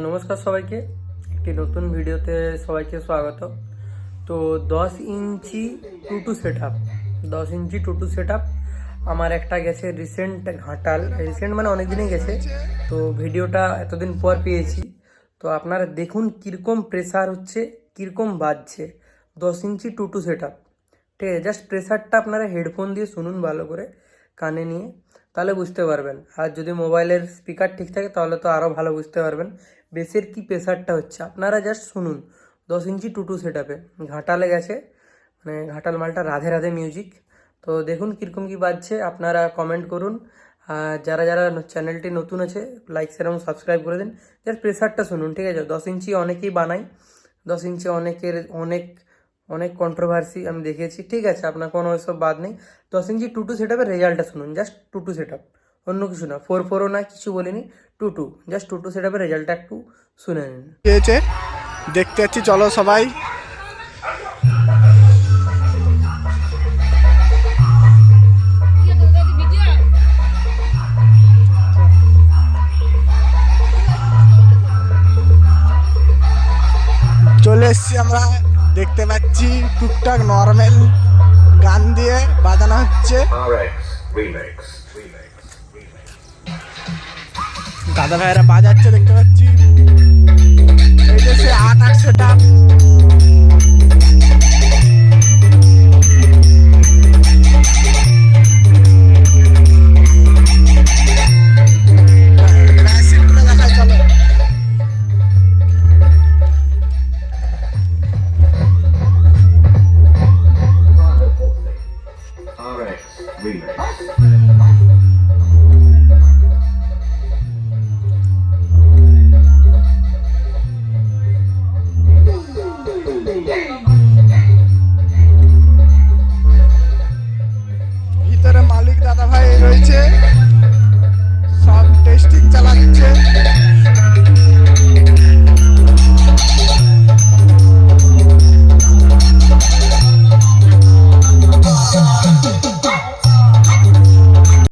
নমস্কার সবাইকে। একটি নতুন ভিডিওতে সবাইকে স্বাগত। তো দশ inch two two set up দশ inch two two set up আমার একটা গেছে রিসেন্ট ঘাটাল। রিসেন্ট মানে অনেক দিনই গেছে। তো ভিডিওটা এতদিন পর পেয়েছি। তো আপনারা দেখুন কীরকম প্রেসার হচ্ছে, কীরকম বাজছে। দশ inch two two set up ঠিক আছে? জাস্ট প্রেসারটা আপনারা হেডফোন দিয়ে শুনুন ভালো করে। কানে নিয়ে, তাহলে বুঝতে পারবেন। আর যদি মোবাইলের স্পিকার ঠিক থাকে, তাহলে তো আরও ভালো বুঝতে পারবেন। বেসের কি প্রেশারটা হচ্ছে? আপনারা জাস্ট শুনুন। দশ ইঞ্চি টু টু সেট আপে ঘাটালে গেছে। মানে ঘাটাল মালটা রাধে রাধে মিউজিক তো দেখুন কীরকম কী বাজছে। আপনারা কমেন্ট করুন। আর যারা যারা চ্যানেলটি নতুন আছে লাইক এবং সাবস্ক্রাইব করে দিন। জাস্ট প্রেশারটা শুনুন, ঠিক আছে? দশ ইঞ্চি অনেকেই বানায়। দশ ইঞ্চি অনেকের, অনেক অনেক কন্ট্রোভার্সি আমি দেখেছি ঠিক আছে, আপনার কোনো ওইসব বাদ নেই। দশ টু টু সেট আপের রেজাল্টটা শুনুন just two two set up অন্য কিছু না ফোর ফোরও না, কিছু বলিনি two two just two two set আপের রেজাল্টটা একটু শুনে নিন। হয়েছে দেখতে যাচ্ছি, চলো সবাই। চলে এসছি আমরা। দেখতে পাচ্ছি টুকটাক নর্মাল গান দিয়ে বাজানো হচ্ছে গাদা. দাদা ভাইয়েরা বাজাচ্ছে দেখতে পাচ্ছি three. Oh.